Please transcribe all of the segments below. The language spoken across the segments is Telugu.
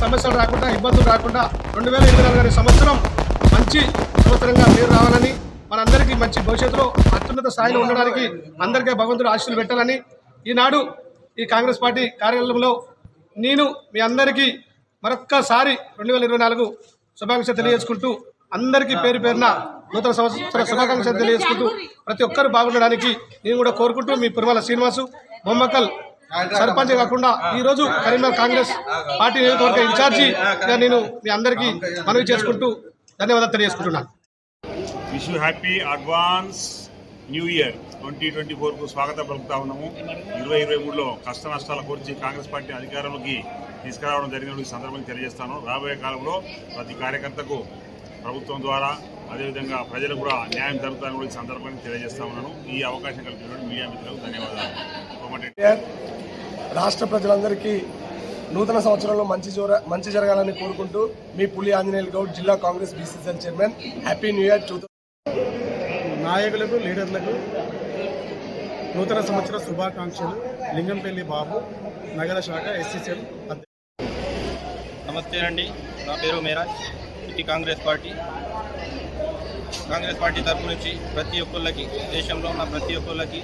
సమస్యలు రాకుండా ఇబ్బందులు రాకుండా రెండు వేల ఇరవై నాలుగు సంవత్సరం మంచి సంవత్సరంగా పేరు రావాలని మనందరికీ మంచి భవిష్యత్తులో అత్యున్నత స్థాయిలో ఉండడానికి అందరికీ భగవంతుడు ఆశలు పెట్టాలని ఈనాడు ఈ కాంగ్రెస్ పార్టీ కార్యాలయంలో నేను మీ అందరికీ మరొక్కసారి రెండు వేల ఇరవై నాలుగు శుభాకాంక్షలు తెలియజేసుకుంటూ అందరికీ పేరు పేరున నూతన సంవత్సర శుభాకాంక్షలు తెలియజేసుకుంటూ ప్రతి ఒక్కరు బాగుండడానికి నేను కూడా కోరుకుంటూ మీ పురమల శ్రీనివాసు బొమ్మకల్ సర్పంచ్ కాకుండా ఈ రోజు కరీంనగర్ కాంగ్రెస్ పార్టీ నియోజకవర్గ ఇన్ఛార్జిగా నేను మీ అందరికీ మనవి చేసుకుంటూ ధన్యవాదాలు తెలియజేసుకుంటున్నాను. Wish happy advance new year twenty twenty ఫోర్కు స్వాగతం పలుకుతా ఉన్నాము. ఇరవై ఇరవై మూడులో కష్ట నష్టాల గురించి కాంగ్రెస్ పార్టీ అధికారంలోకి తీసుకురావడం జరిగిన ఈ సందర్భంగా తెలియజేస్తాను. రాబోయే కాలంలో ప్రతి కార్యకర్తకు ప్రభుత్వం ద్వారా అదేవిధంగా ప్రజలకు కూడా న్యాయం జరుగుతుందని కూడా ఈ సందర్భంగా తెలియజేస్తా ఉన్నాను. ఈ అవకాశం కల్పించిన మీడియా మిత్రులకు ధన్యవాదాలు. రాష్ట్ర ప్రజలందరికీ నూతన సంవత్సరంలో మంచి జోర మంచి జరగాలని కోరుకుంటూ మీ పులి ఆంజనేయులు గౌడ్ జిల్లా Congress BCCL chairman. Happy new year to నాయకులకు లీడర్లకు నూతన సంవత్సర శుభాకాంక్షలు. లింగంపల్లి బాబు నగర శాఖ ఎస్సీసీఎల్ నమస్తే అండి. నా పేరు Meraj. City Congress party. Congress party తరపు నుంచి ప్రతి ఒక్కళ్ళకి దేశంలో ఉన్న ప్రతి ఒక్కళ్ళకి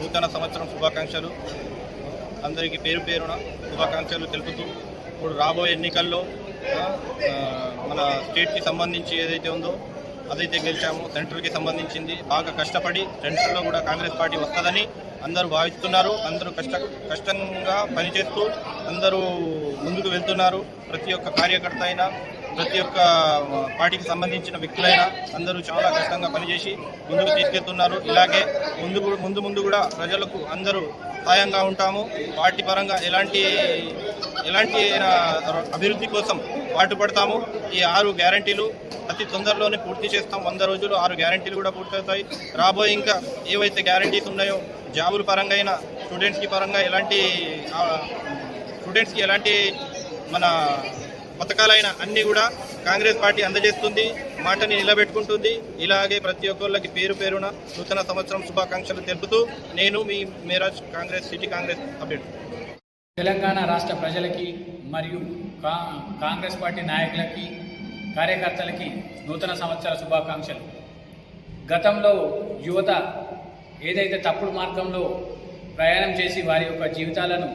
నూతన సంవత్సరం శుభాకాంక్షలు. అందరికీ పేరు పేరున శుభాకాంక్షలు తెలుపుతూ ఇప్పుడు రాబోయే ఎన్నికల్లో ఆ, మన స్టేట్కి సంబంధించి ఏదైతే ఉందో అదైతే గెలిచాము సెంటర్కి సంబంధించింది. బాగా కష్టపడి సెంటర్లో కూడా కాంగ్రెస్ పార్టీ వస్తుందని అందరూ భావిస్తున్నారు. అందరూ కష్ట కష్టంగా పనిచేస్తూ అందరూ ముందుకు వెళ్తున్నారు. ప్రతి ఒక్క కార్యకర్త అయినా ప్రతి ఒక్క పార్టీకి సంబంధించిన వ్యక్తులైనా అందరూ చాలా కష్టంగా పనిచేసి ముందుకు తీసుకెళ్తున్నారు. ఇలాగే ముందు ముందు ముందు కూడా ప్రజలకు అందరూ సాయంగా ఉంటాము. పార్టీ పరంగా ఎలాంటి ఎలాంటి అభివృద్ధి కోసం పాటుపడతాము. ఈ ఆరు గ్యారంటీలు అతి తొందరలోనే పూర్తి చేస్తాం. వంద రోజులు ఆరు గ్యారంటీలు కూడా పూర్తవుతాయి. రాబోయే ఇంకా ఏవైతే గ్యారంటీస్ ఉన్నాయో జాబుల పరంగా అయినా స్టూడెంట్స్కి పరంగా ఎలాంటి స్టూడెంట్స్కి ఎలాంటి మన పథకాలైన అన్నీ కూడా కాంగ్రెస్ పార్టీ అందజేస్తుంది. మాటని నిలబెట్టుకుంటుంది. ఇలాగే ప్రతి ఒక్కళ్ళకి పేరు పేరున నూతన సంవత్సరం శుభాకాంక్షలు తెలుపుతూ నేను మీ మేరాజ్ కాంగ్రెస్ సిటీ కాంగ్రెస్ అభ్యర్థి. తెలంగాణ రాష్ట్ర ప్రజలకి మరియు కా కాంగ్రెస్ పార్టీ నాయకులకి కార్యకర్తలకి నూతన సంవత్సర శుభాకాంక్షలు. గతంలో యువత ఏదైతే తప్పుడు మార్గంలో ప్రయాణం చేసి వారి యొక్క జీవితాలను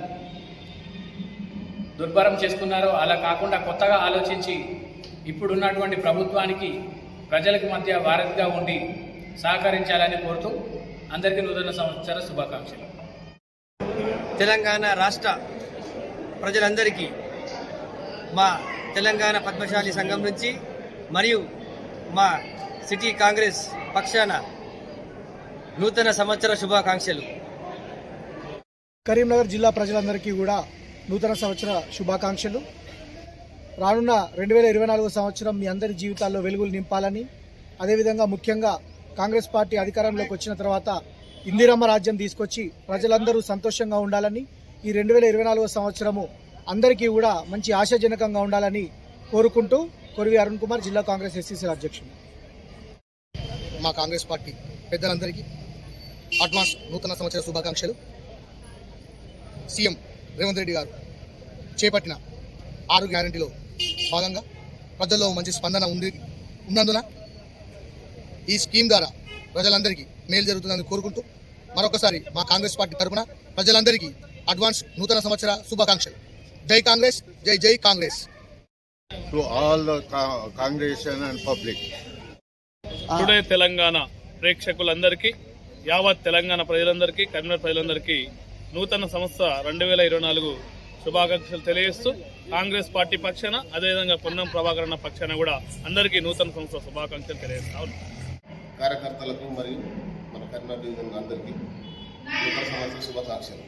దుర్భరం చేసుకున్నారో అలా కాకుండా కొత్తగా ఆలోచించి ఇప్పుడున్నటువంటి ప్రభుత్వానికి ప్రజలకు మధ్య వారధిగా ఉండి సహకరించాలని కోరుతూ అందరికీ నూతన సంవత్సర శుభాకాంక్షలు. తెలంగాణ రాష్ట్ర ప్రజలందరికీ మా తెలంగాణ పద్మశాలి సంఘం నుంచి మరియు మా సిటీ కాంగ్రెస్ పక్షాన నూతన సంవత్సర శుభాకాంక్షలు. కరీంనగర్ జిల్లా ప్రజలందరికీ కూడా నూతన సంవత్సర శుభాకాంక్షలు. రానున్న రెండు వేల ఇరవై నాలుగు సంవత్సరం మీ అందరి జీవితాల్లో వెలుగులు నింపాలని అదేవిధంగా ముఖ్యంగా కాంగ్రెస్ పార్టీ అధికారంలోకి వచ్చిన తర్వాత ఇందిరమ్మ రాజ్యం తీసుకొచ్చి ప్రజలందరూ సంతోషంగా ఉండాలని ఈ రెండు వేల ఇరవై నాలుగో సంవత్సరము అందరికీ కూడా మంచి ఆశాజనకంగా ఉండాలని కోరుకుంటూ కొరివి అరుణ్ కుమార్ జిల్లా కాంగ్రెస్ ఎస్సీసీ అధ్యక్షుడు. మా కాంగ్రెస్ పార్టీ పెద్దలందరికీ అడ్వాన్స్ నూతన సంవత్సర శుభాకాంక్షలు. సీఎం రేవంత్ రెడ్డి గారు చేపట్టిన ఆరు గ్యారంటీలో భాగంగా ప్రజల్లో మంచి స్పందన ఉంది ఉన్నందున ఈ స్కీమ్ ద్వారా ప్రజలందరికీ మేలు జరుగుతుందని కోరుకుంటూ మరొకసారి మా కాంగ్రెస్ పార్టీ తరఫున ప్రజలందరికీ అడ్వాన్స్ నూతన సంవత్సర శుభాకాంక్షలు జై కాంగ్రెస్ జై జై Congress all the co- congregation and public. Today Telangana ప్రేక్షకులందరికీ యావత్ తెలంగాణ ప్రజలందరికీ కరీంనగర్ ప్రజలందరికీ నూతన సంస్థ రెండు వేల ఇరవై నాలుగు శుభాకాంక్షలు తెలియజేస్తూ కాంగ్రెస్ పార్టీ పక్షాన అదేవిధంగా పొన్నం ప్రభాకరణ పక్షాన కూడా అందరికీ నూతన సంస్థ శుభాకాంక్షలు తెలియజేస్తా. కార్యకర్తలకు మరియు మన కరీంనగర్ డివిజన్ అందరికీ నూతన సంవత్సర శుభాకాంక్షలు